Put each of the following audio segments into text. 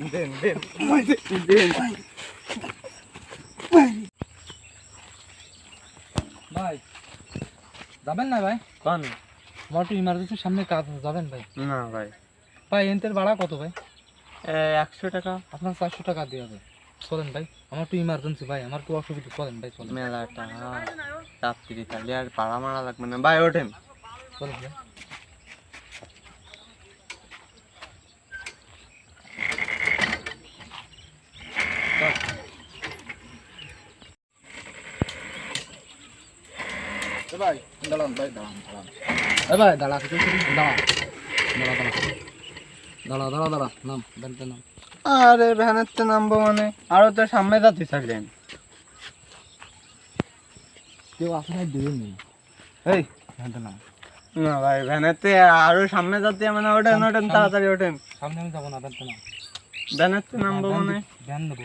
দেন দেন দেন ভাই যাবেন না ভাই? কোন? আমার একটু ইমার্জেন্সির সামনে কাজ আছে, যাবেন ভাই? না ভাই। ভাই এনতের ভাড়া কত ভাই? একশো টাকা। আপনার চারশো টাকা দিয়ে হবে চলেন ভাই আমার একটু ইমার্জেন্সি ভাই আমার একটু অসুবিধা চলেন ভাই চলেন। মেলা টাকা রাত্রি তাহলে আর পাড়া মারা লাগবে না। ভাই ওঠেন। চলেন ভাই। ভাই দাঁড়ান ভাই দাঁড়ান দাঁড়ান। এ ভাই দাঁড়া কিছু দাঁড়া। দাঁড়া দাঁড়া। দাঁড়া দাঁড়া দাঁড়া নাম নাম। আরে ভ্যানের তো নামবো মানে। আরও তো সামনে যাতে থাকলেন কেউ আসে নাই দেবেন নেই এই নাম। না ভাই ভ্যানেতে আরও সামনে যাচ্ছি মানে ওঠেন ওঠেন তাড়াতাড়ি ওঠেন। সামনে আমি যাব না ব্যান্ডের নাম। ভ্যানের তো নামবো মানে। ভ্যান নেব।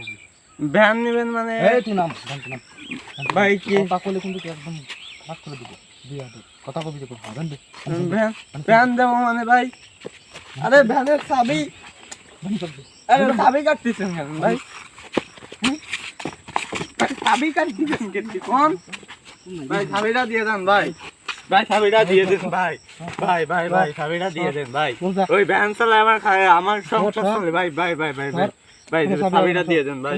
ভ্যান নিবেন মানে এই তুই নাম নাম। ভাই কি? কিন্তু একদম খারাপ করে দিব। দিয়ে হবে কথা কবি দেখো ভ্যান দে ভ্যান ভ্যান দেবো মানে ভাই। আরে ভ্যানের চাবি। আরে চাবি কাটতেছেন কেন ভাই? ভাই, চাবি কাটতেছেন কেন কোন? ভাই চাবিটা দিয়ে দেন ভাই। ভাই চাবিটা দিয়ে দেন ভাই। ভাই ভাই ভাই চাবিটা দিয়ে দেন ভাই। ওই ভ্যান চালায় আমার খায় আমার সংসার ধর। চলে। ভাই ভাই ভাই ভাই ভাই ভাই চাবিটা দিয়ে দেন ভাই।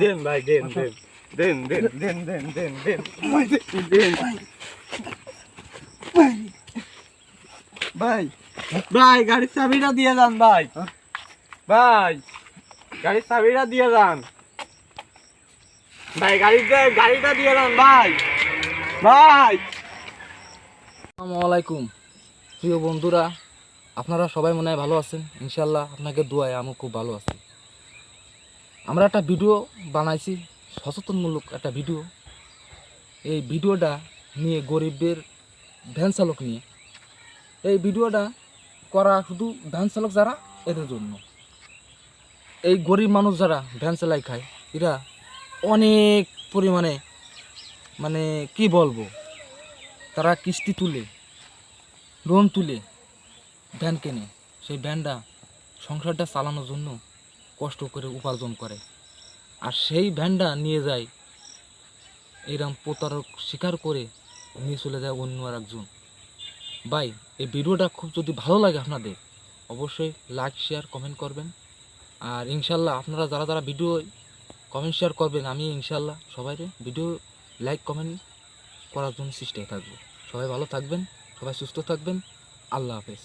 দেন ভাই দেন দেন। দেন দেন দেন দেন দেন দেন। ভাই দেন। ভাই। ভাই গাড়ির চাবিটা দিয়ে যান ভাই। ভাই গাড়ির চাবিটা দিয়ে যান। ভাই গাড়িতে গাড়িটা দিয়ে যান ভাই। ভাই। আসসালামু আলাইকুম। প্রিয় বন্ধুরা আপনারা সবাই মনে হয় ভালো আছেন? ইনশাল্লাহ আপনাকে দোয়ায় আমি খুব ভালো আছি। আমরা একটা ভিডিও বানাইছি সচেতনমূলক একটা ভিডিও। এই ভিডিওটা নিয়ে গরিবদের ভ্যান চালক নিয়ে। এই ভিডিওটা করা শুধু ভ্যান চালক যারা, এদের জন্য। এই গরিব মানুষ যারা ভ্যান চালাই খায়, এরা অনেক পরিমাণে মানে কি বলব, তারা কিস্তি তুলে, লোন তুলে ভ্যান কেনে। সেই ভ্যানটা সংসারটা চালানোর জন্য কষ্ট করে উপার্জন করে। আর সেই ভ্যানটা নিয়ে যায়। এরম প্রতারক স্বীকার করে নিয়ে চলে যায় অন্য আর একজন। ভাই, এই ভিডিওটা খুব যদি ভালো লাগে আপনাদের, অবশ্যই লাইক শেয়ার কমেন্ট করবেন। আর ইনশাল্লাহ আপনারা যারা যারা ভিডিও কমেন্ট শেয়ার করবেন, আমি ইনশাল্লাহ সবাই ভিডিও লাইক কমেন্ট করার জন্য চেষ্টায় থাকব। সবাই ভালো থাকবেন, সবাই সুস্থ থাকবেন। আল্লাহ হাফেজ।